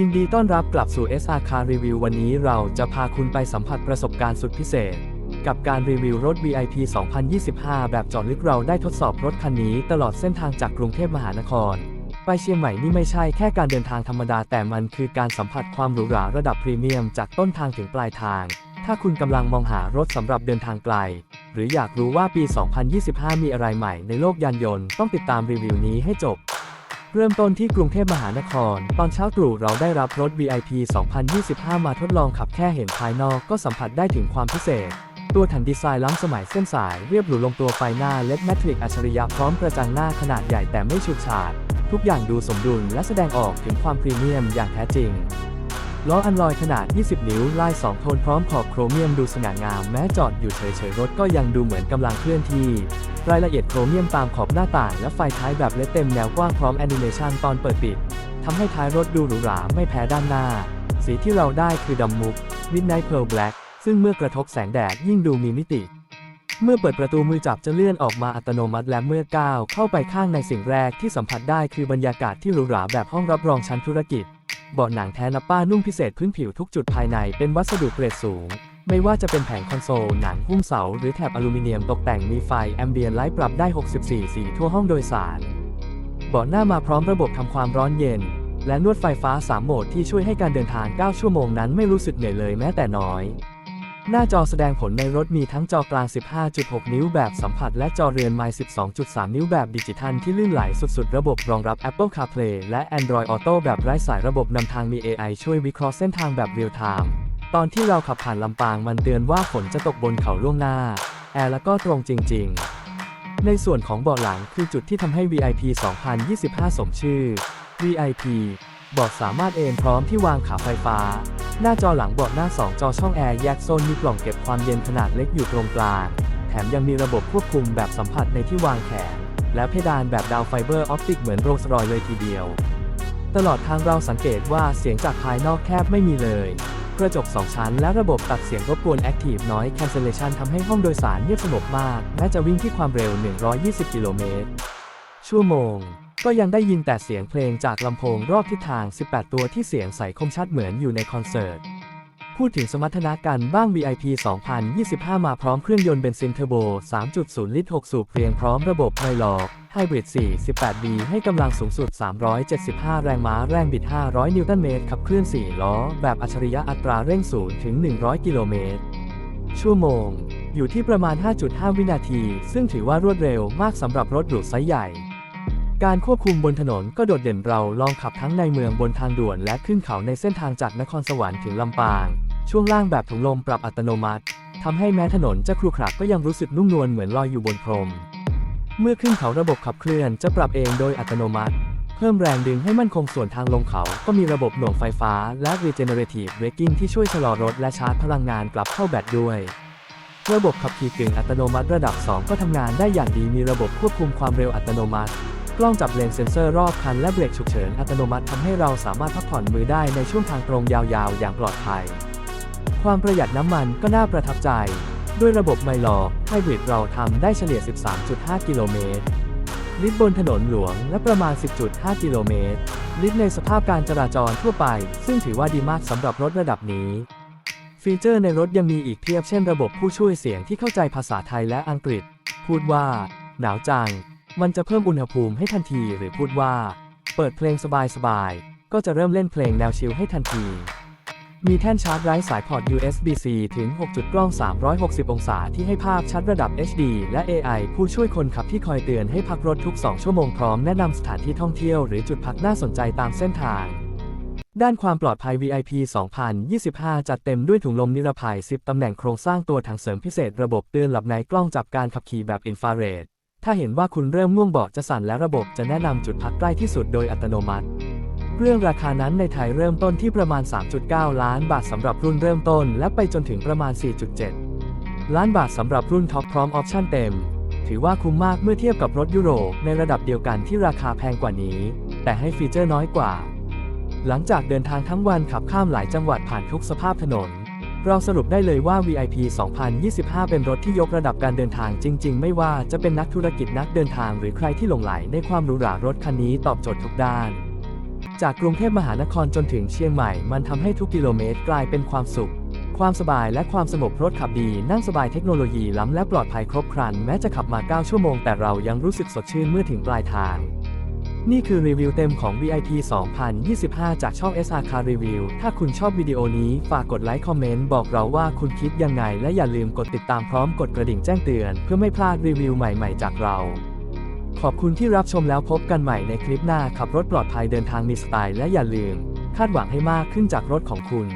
ยินดีต้อนรับกลับสู่ SR Car Review วันนี้เราจะพาคุณไปสัมผัสประสบการณ์สุดพิเศษ กับการรีวิวรถ VIP 2025 แบบเจาะลึกเราได้ทดสอบรถคันนี้ตลอดเส้นทางจากกรุงเทพมหานคร ไปเชียงใหม่นี่ไม่ใช่แค่การเดินทางธรรมดาแต่มันคือการสัมผัสความหรูหราระดับพรีเมียมจากต้นทางถึงปลายทาง ถ้าคุณกำลังมองหารถสำหรับเดินทางไกล หรืออยากรู้ว่าปี 2025 มีอะไรใหม่ในโลกยานยนต์ต้องติดตามรีวิวนี้ให้จบ เริ่มต้นที่กรุงเทพมหานคร ตอนเช้าตรู่เราได้รับรถ VIP 2025 มาทดลองขับแค่เห็นภายนอกก็สัมผัสได้ถึงความพิเศษ ตัวถังดีไซน์ล้ำสมัยเส้นสายเรียบหรูลงตัวไฟหน้าเลดแมทริกอัจฉริยะพร้อมกระจังหน้าขนาดใหญ่แต่ไม่ฉูดฉาด ทุกอย่างดูสมดุลและแสดงออกถึงความพรีเมียมอย่างแท้จริงล้ออันลอยขนาด 20 นิ้ว ลาย 2 โทนพร้อมขอบโครเมียมดูสง่างาม แม้จอดอยู่เฉยๆ รถก็ยังดูเหมือนกำลังเคลื่อนที่ รายละเอียดโครเมียมตามขอบหน้าต่างและไฟท้ายแบบเลดเต็มแนวกว้างพร้อมแอนิเมชันตอนเปิดปิดทำให้ท้ายรถดูหรูหราไม่แพ้ด้านหน้า สีที่เราได้คือดำมุก Midnight Pearl Black ซึ่งเมื่อกระทบแสงแดดยิ่งดูมีมิติ เมื่อเปิดประตูมือจับจะเลื่อนออกมาอัตโนมัติและเมื่อก้าวเข้าไปข้างในสิ่งแรกที่สัมผัสได้คือบรรยากาศที่หรูหราแบบห้องรับรองชั้นธุรกิจเบาะหนังแท้นับป้านุ่มพิเศษพื้นผิวทุกจุดภายในเป็นวัสดุเกรดสูง ไม่ว่าจะเป็นแผงคอนโซล หนังหุ้มเสา หรือแถบอลูมิเนียมตกแต่งมีไฟ แอมเบียนไลท์ปรับได้ 64 สีทั่วห้องโดยสาร เบาะหน้ามาพร้อมระบบทำความร้อนเย็น และนวดไฟฟ้า 3 โหมดที่ช่วยให้การเดินทาง 9 ชั่วโมงนั้นไม่รู้สึกเหนื่อยเลยแม้แต่น้อย หน้าจอแสดงผลในรถมีทั้งจอกลาง 15.6 นิ้วแบบสัมผัส และจอเรือนไมล์12.3 นิ้วแบบดิจิทัลที่ลื่นไหลสุดๆ ระบบรองรับ Apple CarPlay และ Android Auto แบบไร้สายระบบนำทางมี AI ช่วยวิเคราะห์เส้นทางแบบเรียลไทม์ ตอนที่เราขับผ่านลำปางมันเตือนว่าฝนจะตกบนเขาล่วงหน้า แอร์แล้วก็ตรงจริง ๆ ในส่วนของเบาะหลังคือจุดที่ทำให้ VIP 2025 สมชื่อ VIP เบาะสามารถเอนพร้อมที่วางขาไฟฟ้า หน้าจอหลังเบาะหน้า 2 จอช่องแอร์แยกโซนมีกล่องเก็บความเย็นขนาดเล็กอยู่ตรงกลางแถมยังมีระบบควบคุมแบบสัมผัสในที่วางแขน และเพดานแบบดาวไฟเบอร์ออปติกเหมือนโรลส์รอยเลยทีเดียว ตลอดทางเราสังเกตว่าเสียงจากภายนอกแทบไม่มีเลย กระจก 2 ชั้น และระบบตัดเสียงรบกวน Active Noise Cancellation ทำให้ห้องโดยสารเงียบสงบมากแม้จะวิ่งที่ความเร็ว 120 กิโลเมตรชั่วโมง ก็ยังได้ยินแต่เสียงเพลงจากลำโพงรอบทิศทาง 18 ตัวที่เสียงใสคมชัดเหมือนอยู่ในคอนเสิร์ต พูดถึงสมรรถนะกันบ้าง VIP 2025 มาพร้อมเครื่องยนต์เบนซินเทอร์โบ 3.0 ลิตร 6 สูบเรียงพร้อมระบบไมลอกไฮบริด 48B ให้กำลังสูงสุด 375 แรงม้า แรงบิด 500 นิวตันเมตร ขับเคลื่อน 4 ล้อ แบบอัจฉริยะอัตราเร่ง 0 ถึง 100 กิโลเมตร ชั่วโมง อยู่ที่ประมาณ 5.5 วินาที ซึ่งถือว่ารวดเร็วมากสำหรับรถหรูไซส์ใหญ่การควบคุมบนถนนก็โดดเด่นเราลองขับทั้งในเมืองบนทางด่วนและขึ้นเขาในเส้นทางจากนครสวรรค์ถึงลำปาง ช่วงล่างแบบถุงลมปรับอัตโนมัติทำให้แม้ถนนจะครุขระก็ยังรู้สึกนุ่มนวลเหมือนลอยอยู่บนพรม เมื่อขึ้นเขาระบบขับเคลื่อนจะปรับเองโดยอัตโนมัติ เพิ่มแรงดึงให้มั่นคงส่วนทางลงเขาก็มีระบบหน่วงไฟฟ้าและ regenerative braking ที่ช่วยชะลอรถและชาร์จพลังงานกลับเข้าแบตด้วยระบบขับขี่กึ่งอัตโนมัติระดับ 2 ก็ทำงานได้อย่างดีมีระบบควบคุมความเร็วอัตโนมัติ กล้องจับเลนเซนเซอร์รอบคันและเบรกฉุกเฉินอัตโนมัติทำให้เราสามารถพักผ่อนมือได้ในช่วงทางตรงยาวๆ อย่างปลอดภัย ความประหยัดน้ำมันก็น่าประทับใจ ด้วยระบบไมลอไฮบริดเราทำได้เฉลี่ย 13.5 กิโลเมตร ลิตรบนถนนหลวงและประมาณ 10.5 กิโลเมตร ลิตรในสภาพการจราจรทั่วไป ซึ่งถือว่าดีมากสำหรับรถระดับนี้ ฟีเจอร์ในรถยังมีอีกเพียบเช่นระบบผู้ช่วยเสียงที่เข้าใจภาษาไทยและอังกฤษ พูดว่า หนาวจัง มันจะเพิ่มอุณหภูมิให้ทันทีหรือพูดว่า เปิดเพลงสบายๆก็จะเริ่มเล่นเพลงแนวชิลให้ทันที มีแท่นชาร์จไร้สายพอร์ต USB-C ถึง 6 จุดกล้อง 360 องศาที่ให้ภาพชัดระดับ HD และ AI ผู้ช่วยคนขับที่คอยเตือนให้พักรถทุก 2 ชั่วโมงพร้อมแนะนำสถานที่ท่องเที่ยวหรือจุดพักน่าสนใจตามเส้นทาง ด้านความปลอดภัย VIP 2025 จัดเต็มด้วยถุงลมนิรภัย 10 ตำแหน่งโครงสร้างตัวถังเสริมพิเศษระบบเตือนหลับในกล้องจับการขับขี่แบบอินฟราเรดถ้าเห็นว่าคุณเริ่มง่วงเบาะจะสั่นและระบบจะแนะนำจุดพักใกล้ที่สุดโดยอัตโนมัติ เรื่องราคานั้นในไทยเริ่มต้นที่ประมาณ 3.9 ล้านบาทสำหรับรุ่นเริ่มต้น และไปจนถึงประมาณ 4.7 ล้านบาทสำหรับรุ่นท็อปพร้อมออปชั่นเต็ม ถือว่าคุ้มมากเมื่อเทียบกับรถยุโรปในระดับเดียวกันที่ราคาแพงกว่านี้ แต่ให้ฟีเจอร์น้อยกว่า หลังจากเดินทางทั้งวันขับข้ามหลายจังหวัดผ่านทุกสภาพถนน เราสรุปได้เลยว่า VIP 2025 เป็นรถที่ยกระดับการเดินทางจริง ๆ ไม่ว่าจะเป็นนักธุรกิจนักเดินทาง หรือใครที่หลงไหลในความหรูหรารถคันนี้ตอบโจทย์ทุกด้าน จากกรุงเทพมหานครจนถึงเชียงใหม่ มันทำให้ทุกกิโลเมตรกลายเป็นความสุข ความสบายและความสงบรถขับดี นั่งสบายเทคโนโลยีล้ำและปลอดภัยครบครัน แม้จะขับมา 9 ชั่วโมง แต่เรายังรู้สึกสดชื่นเมื่อถึงปลายทาง นี่คือรีวิวเต็มของ VIP 2025 จากช่อง SR Car Review ถ้าคุณชอบวิดีโอนี้ฝากกดไลค์คอมเมนต์บอกเราว่าคุณคิดยังไง และอย่าลืมกดติดตามพร้อมกดกระดิ่งแจ้งเตือน เพื่อไม่พลาดรีวิวใหม่ ๆ จากเรา ขอบคุณที่รับชมแล้วพบกันใหม่ในคลิปหน้าขับรถปลอดภัยเดินทางมีสไตล์และอย่าลืม คาดหวังให้มากขึ้นจากรถของคุณ